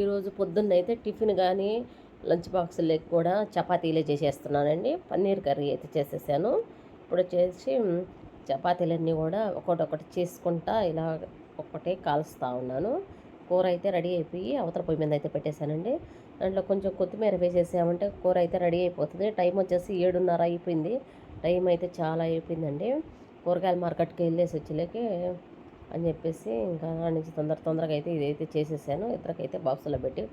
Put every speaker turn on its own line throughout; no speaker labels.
ఈరోజు పొద్దున్న అయితే టిఫిన్ కానీ లంచ్ బాక్సులకి కూడా చపాతీలే చేసేస్తున్నానండి. పన్నీర్ కర్రీ అయితే చేసేసాను. ఇప్పుడు వచ్చేసి చపాతీలన్నీ కూడా ఒకటొకటి చేసుకుంటా ఇలా ఒక్కటే కాలుస్తూ ఉన్నాను. కూర అయితే రెడీ అయిపోయి అవతల పొయ్యి మీద అయితే పెట్టేశానండి. దాంట్లో కొంచెం కొత్తిమీర వేసేసామంటే కూర అయితే రెడీ అయిపోతుంది. టైం వచ్చేసి ఏడున్నర అయిపోయింది. టైం అయితే చాలా అయిపోయిందండి. కూరగాయల మార్కెట్కి వెళ్ళేసి వచ్చేలేకి అని చెప్పేసి ఇంకా దాని నుంచి తొందర తొందరగా అయితే ఇదైతే చేసేసాను. ఇద్దరికైతే బాక్సులో పెట్టి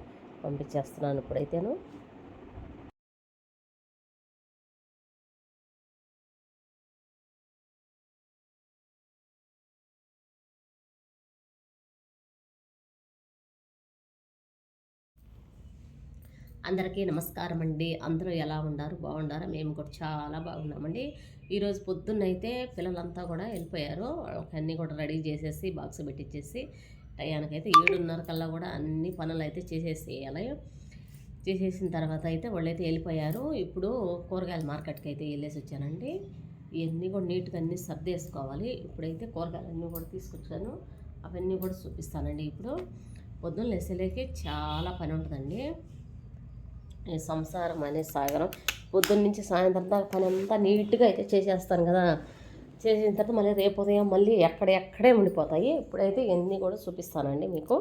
పంపించేస్తున్నాను ఇప్పుడైతేను. అందరికీ నమస్కారం అండి అందరూ ఎలా ఉన్నారు? బాగున్నారా? మేము కూడా చాలా బాగున్నామండి. ఈరోజు పొద్దున్నైతే పిల్లలంతా కూడా వెళ్ళిపోయారు. అన్నీ కూడా రెడీ చేసేసి బాక్స్ పెట్టించేసి టయానికైతే ఏడున్నర కల్లా కూడా అన్ని పనులు అయితే చేసేసేయాలి. చేసేసిన తర్వాత అయితే వాళ్ళైతే వెళ్ళిపోయారు. ఇప్పుడు కూరగాయల మార్కెట్కి అయితే వెళ్ళేసి వచ్చానండి. ఇవన్నీ కూడా నీట్గా అన్నీ సర్దేసుకోవాలి. ఇప్పుడైతే కూరగాయలు అన్నీ కూడా తీసుకొచ్చాను. అవన్నీ కూడా చూపిస్తానండి ఇప్పుడు. పొద్దున్న లేసేలేకి చాలా పని ఉంటుందండి. ఈ సంసారం అనే సాగరం. పొద్దున్న నుంచి సాయంత్రం దాకా పని అంతా నీట్గా అయితే చేసేస్తాను కదా. చేసిన తర్వాత మళ్ళీ రేపు ఉదయం మళ్ళీ ఎక్కడెక్కడే ఉండిపోతాయి. ఇప్పుడైతే ఇవన్నీ కూడా చూపిస్తానండి మీకు.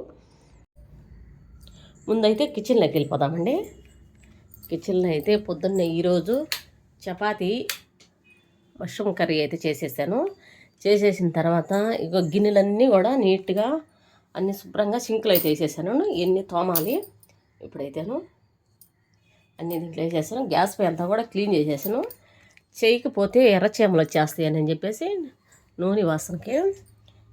ముందైతే కిచెన్లోకి వెళ్ళిపోదామండి. కిచెన్లో అయితే పొద్దున్న ఈరోజు చపాతీ మష్రూమ్ కర్రీ అయితే చేసేసాను. చేసేసిన తర్వాత ఇక గిన్నెలన్నీ కూడా నీట్గా అన్ని శుభ్రంగా సింక్లో అయితే వేసేసాను. ఎన్ని తోమాలి ఇప్పుడైతేను. అన్ని దీంట్లో వేసేసాను. గ్యాస్ పై అంతా కూడా క్లీన్ చేసేసాను. చేయకపోతే ఎర్రచేమలు వచ్చేస్తాయి అని చెప్పేసి నూనె వాసనకి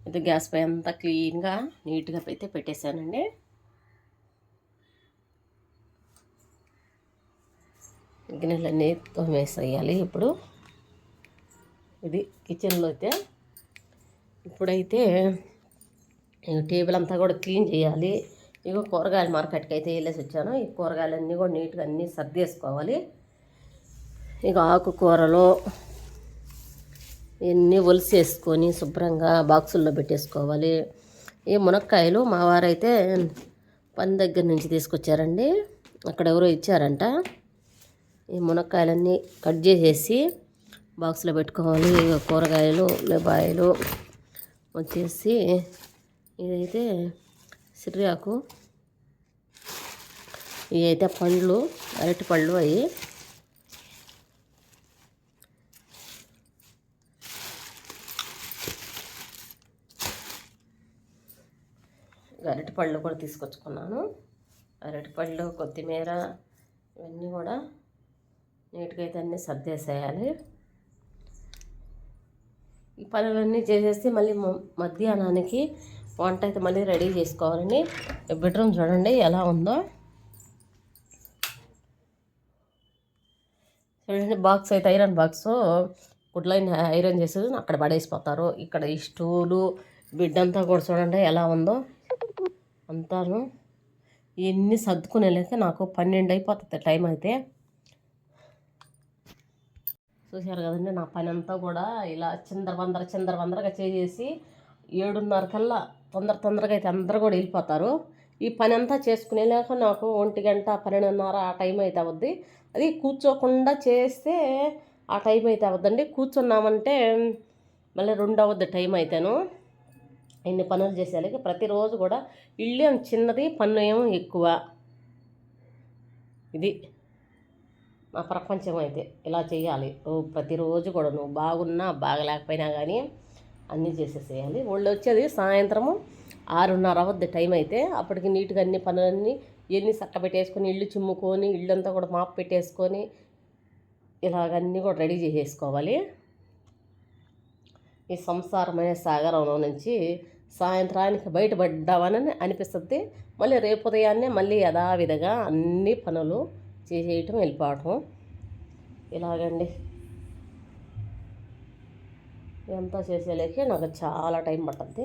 ఇది గ్యాస్ పై అంతా క్లీన్గా నీట్గా అయితే పెట్టేశానండి. గిన్నెలన్నీ తోమేసేయాలి ఇప్పుడు. ఇది కిచెన్లో అయితే ఇప్పుడైతే టేబుల్ అంతా కూడా క్లీన్ చేయాలి. ఇగో కూరగాయల మార్కెట్కి అయితే వెళ్ళేసి వచ్చాను. ఈ కూరగాయలన్నీ కూడా నీట్గా అన్నీ సర్దేసుకోవాలి. ఇక ఆకుకూరలు ఇవన్నీ ఒలిసేసుకొని శుభ్రంగా బాక్సుల్లో పెట్టేసుకోవాలి. ఈ మునక్కాయలు మా వారైతే పని దగ్గర నుంచి తీసుకొచ్చారండి. అక్కడ ఎవరో ఇచ్చారంట. ఈ మునక్కాయలన్నీ కట్ చేసేసి బాక్స్లో పెట్టుకోవాలి. కూరగాయలు ఉల్లిపాయలు వచ్చేసి ఇదైతే సిరియాకు. ఇవి అయితే పండ్లు అరటి పళ్ళు అవి అరటి పళ్ళు కూడా తీసుకొచ్చుకున్నాను. అరటి పళ్ళు కొత్తిమీర ఇవన్నీ కూడా నీట్గా అయితే అన్నీ సర్దేసేయాలి. ఈ పనులన్నీ చేసేస్తే మళ్ళీ మధ్యాహ్నానికి వంట అయితే మళ్ళీ రెడీ చేసుకోవాలండి బెడ్రూమ్ చూడండి ఎలా ఉందో. చూడండి బాక్స్ అయితే ఐరన్ బాక్స్ గుడ్లైన ఐరన్ చేసి అక్కడ పడేసిపోతారు. ఇక్కడ ఈ స్టూలు బిడ్డంతా కూడా చూడండి ఎలా ఉందో. అంతాను. ఇవన్నీ సర్దుకునేలేక నాకు పన్నెండు అయిపోతుంది టైం అయితే. చూశారు కదండి నా పని అంతా కూడా ఇలా చిందర చిందరవందరగా చేసేసి ఏడున్నర కల్లా తొందర తొందరగా అయితే అందరు కూడా వెళ్ళిపోతారు. ఈ పని అంతా చేసుకునేలాక నాకు ఒంటి గంట పన్నెండున్నర ఆ టైం అయితే అవుద్ది. అది కూర్చోకుండా చేస్తే ఆ టైం అయితే అవద్దండి. కూర్చున్నామంటే మళ్ళీ రెండు అవద్ది టైం అయితేను. ఇన్ని పనులు చేసేలాగే ప్రతిరోజు కూడా ఇల్లు ఏం చిన్నది పన్ను ఏమో ఎక్కువ. ఇది నా ప్రపంచం అయితే ఇలా చేయాలి. ప్రతిరోజు కూడా నువ్వు బాగున్నా బాగలేకపోయినా కానీ అన్నీ చేసేసేయాలి. వాళ్ళు వచ్చేది సాయంత్రము ఆరున్నర అవద్ది టైం అయితే అప్పటికి నీట్గా అన్ని పనులన్నీ ఇవన్నీ చక్క పెట్టేసుకొని ఇల్లు చిమ్ముకొని ఇల్లంతా కూడా మాపు పెట్టేసుకొని ఇలాగన్నీ కూడా రెడీ చేసేసుకోవాలి. ఈ సంసారమైన సాగరంలో నుంచి సాయంత్రానికి బయటపడ్డామని అనిపిస్తుంది. మళ్ళీ రేపు ఉదయాన్నే మళ్ళీ యథావిధిగా అన్ని పనులు చేసేయటం వెళ్ళిపోవటం. ఇలాగండి. ఇదంతా చేసేలేకే నాకు చాలా టైం పడుతుంది